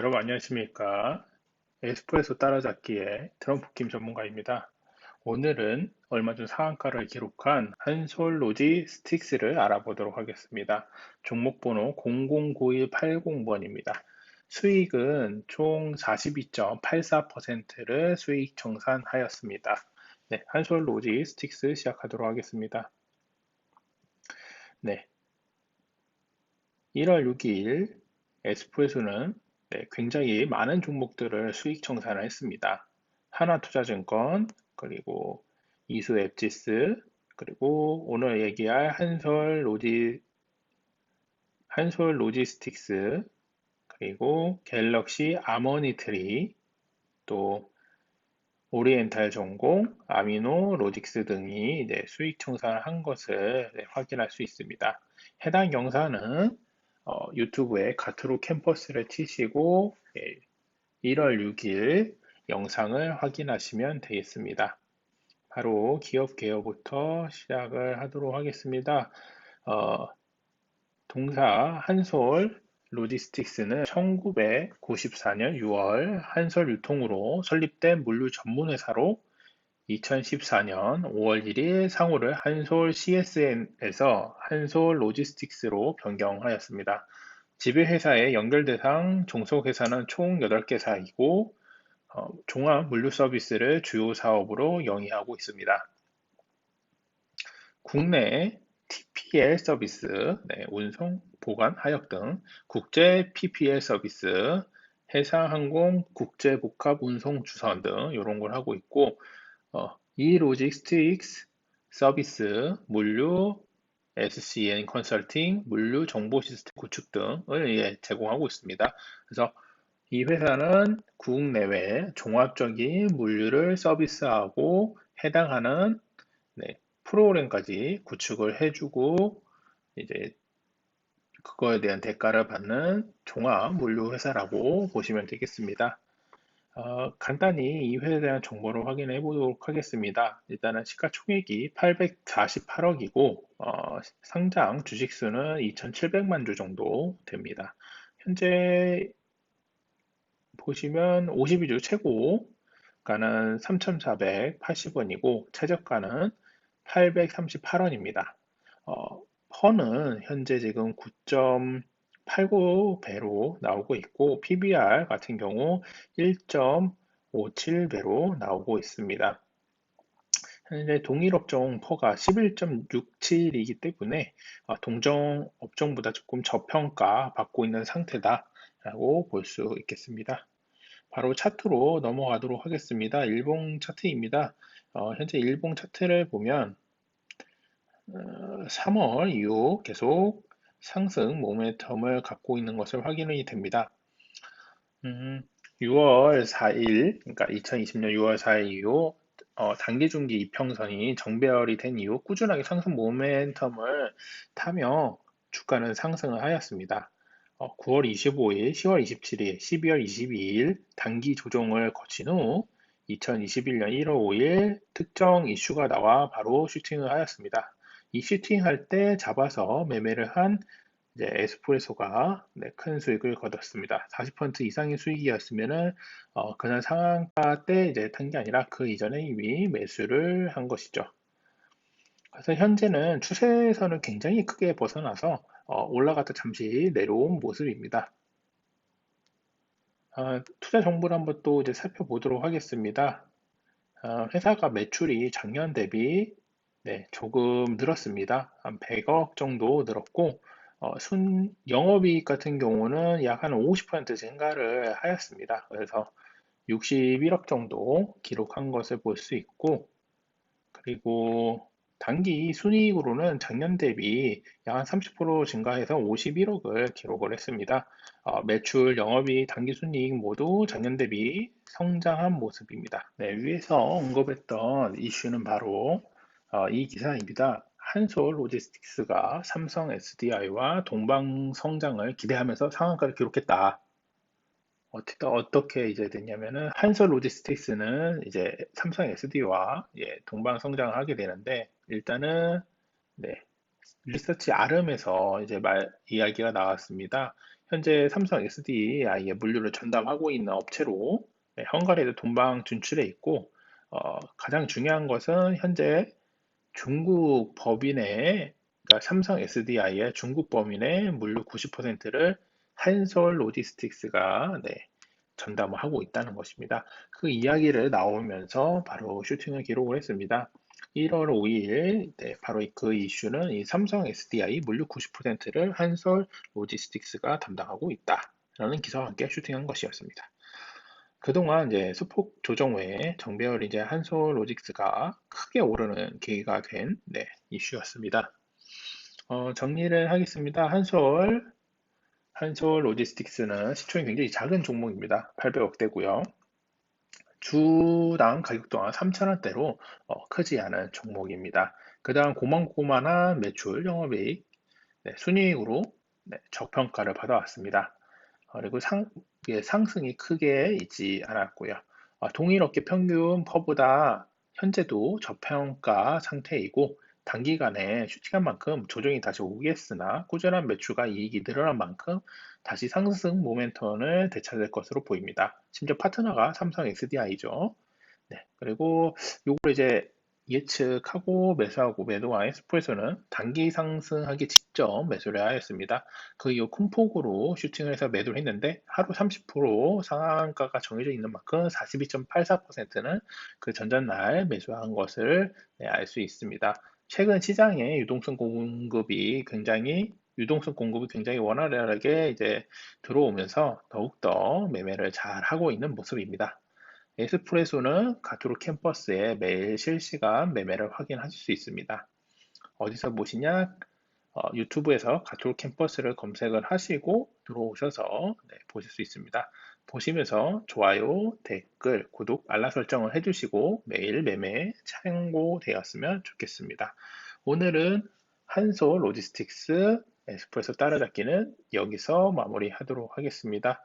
여러분 안녕하십니까? 에스프레소 따라잡기의 트럼프 김 전문가입니다. 오늘은 얼마 전 상한가를 기록한 한솔 로지 스틱스를 알아보도록 하겠습니다. 종목 번호 009180번입니다. 수익은 총 42.84%를 수익 정산하였습니다. 네, 한솔 로지 스틱스 시작하도록 하겠습니다. 네, 1월 6일 에스프레소는 네, 굉장히 많은 종목들을 수익 청산을 했습니다. 하나투자증권, 그리고 이수 앱지스, 그리고 오늘 얘기할 한솔 로지 한솔 로지스틱스, 그리고 갤럭시 아머니트리, 또 오리엔탈 전공, 아미노, 로직스 등이 네, 수익 청산을 한 것을 네, 확인할 수 있습니다. 해당 영상은 어, 유튜브에 가트로 캠퍼스를 치시고 예, 1월 6일 영상을 확인하시면 되겠습니다. 바로 기업 개요부터 시작을 하도록 하겠습니다. 어, 동사 한솔 로지스틱스는 1994년 6월 한솔 유통으로 설립된 물류 전문 회사로 2014년 5월 1일 상호를 한솔 CSN에서 한솔 로지스틱스로 변경하였습니다. 지배회사의 연결 대상 종속회사는 총 8개 사이고 어, 종합 물류 서비스를 주요 사업으로 영위하고 있습니다. 국내 TPL 서비스, 네, 운송, 보관, 하역 등 국제 PPL 서비스, 해상 항공, 국제 복합 운송 주선 등 이런 걸 하고 있고 어, 이 로지스틱스 서비스, 물류, SCN 컨설팅, 물류 정보 시스템 구축 등을 예, 제공하고 있습니다. 그래서 이 회사는 국내외 종합적인 물류를 서비스하고 해당하는 네, 프로그램까지 구축을 해주고 이제 그거에 대한 대가를 받는 종합 물류 회사라고 보시면 되겠습니다. 어, 간단히 이 회사에 대한 정보를 확인해 보도록 하겠습니다. 일단은 시가총액이 848억이고 어, 상장 주식수는 2,700만 주 정도 됩니다. 현재 보시면 52주 최고가는 3,480원이고 최저가는 838원입니다. 어, 퍼는 현재 지금 9. 89배로 나오고 있고 PBR 같은 경우 1.57배로 나오고 있습니다. 현재 동일 업종 퍼가 11.67이기 때문에 어, 동종 업종보다 조금 저평가 받고 있는 상태다라고 볼 수 있겠습니다. 바로 차트로 넘어가도록 하겠습니다. 일봉 차트입니다. 어, 현재 일봉 차트를 보면 어, 3월 이후 계속 상승 모멘텀을 갖고 있는 것을 확인이 됩니다. 음, 6월 4일, 그러니까 2020년 6월 4일 이후 어, 단기 중기 이평선이 정배열이 된 이후 꾸준하게 상승 모멘텀을 타며 주가는 상승을 하였습니다. 어, 9월 25일, 10월 27일, 12월 22일 단기 조정을 거친 후 2021년 1월 5일 특정 이슈가 나와 바로 슈팅을 하였습니다. 이 슈팅할 때 잡아서 매매를 한 이제 에스프레소가 네, 큰 수익을 거뒀습니다. 40% 이상의 수익이었으면은 어, 그날 상한가 때 이제 탄 게 아니라 그 이전에 이미 매수를 한 것이죠. 그래서 현재는 추세선을 굉장히 크게 벗어나서 어, 올라갔다 잠시 내려온 모습입니다. 어, 투자 정보를 한번 또 이제 살펴보도록 하겠습니다. 어, 회사가 매출이 작년 대비 네, 조금 늘었습니다. 한 100억 정도 늘었고, 어, 순 영업이익 같은 경우는 약 한 50% 증가를 하였습니다. 그래서 61억 정도 기록한 것을 볼 수 있고, 그리고 단기 순이익으로는 작년 대비 약 한 30% 증가해서 51억을 기록을 했습니다. 어, 매출, 영업이익, 단기 순이익 모두 작년 대비 성장한 모습입니다. 네, 위에서 언급했던 이슈는 바로 어, 이 기사입니다. 한솔 로지스틱스가 삼성 SDI와 동방 성장을 기대하면서 상한가를 기록했다. 어떻게, 어떻게 이제 됐냐면은 한솔 로지스틱스는 이제 삼성 SD와 예, 동방 성장을 하게 되는데 일단은 네, 리서치 아름에서 이제 말 이야기가 나왔습니다. 현재 삼성 SDI에 물류를 전담하고 있는 업체로 네, 헝가리에도 동방 진출해 있고 어, 가장 중요한 것은 현재 중국 법인의 그러니까 삼성 SDI의 중국 법인의 물류 90%를 한솔 로지스틱스가 네, 전담을 하고 있다는 것입니다. 그 이야기를 나오면서 바로 슈팅을 기록을 했습니다. 1월 5일 네, 바로 그 이슈는 이 삼성 SDI 물류 90%를 한솔 로지스틱스가 담당하고 있다라는 기사와 함께 슈팅한 것이었습니다. 그동안 이제 수폭 조정 외에 정배열 이제 한솔 로직스가 크게 오르는 계기가 된 네, 이슈였습니다. 어, 정리를 하겠습니다. 한솔 한솔 로지스틱스는 시총이 굉장히 작은 종목입니다. 800억대고요. 주당 가격 또한 3천원대로 어, 크지 않은 종목입니다. 그 다음 고만고만한 매출, 영업이익, 네, 순이익으로 네, 저평가를 받아왔습니다. 어, 그리고 상, 상승이 크게 있지 않았고요. 어, 동일 업계 평균 퍼보다 현재도 저평가 상태이고 단기간에 슈팅한 만큼 조정이 다시 오겠으나 꾸준한 매출과 이익이 늘어난 만큼 다시 상승 모멘텀을 되찾을 것으로 보입니다. 심지어 파트너가 삼성 SDI죠. 네, 그리고 이걸 이제 예측하고 매수하고 매도와의 스프레소는 단기 상승하기 직전 매수를 하였습니다. 그 이후 큰 폭으로 슈팅을 해서 매도를 했는데 하루 30% 상한가가 정해져 있는 만큼 42.84%는 그 전전날 매수한 것을 네, 알 수 있습니다. 최근 시장에 유동성 공급이 굉장히 유동성 공급이 굉장히 원활하게 이제 들어오면서 더욱더 매매를 잘 하고 있는 모습입니다. 에스프레소는 가토로 캠퍼스에 매일 실시간 매매를 확인하실 수 있습니다. 어디서 보시냐? 어, 유튜브에서 가토로 캠퍼스를 검색을 하시고 들어오셔서 네, 보실 수 있습니다. 보시면서 좋아요, 댓글, 구독, 알람 설정을 해주시고 매일 매매에 참고되었으면 좋겠습니다. 오늘은 한소 로지스틱스 에스프레소 따라잡기는 여기서 마무리하도록 하겠습니다.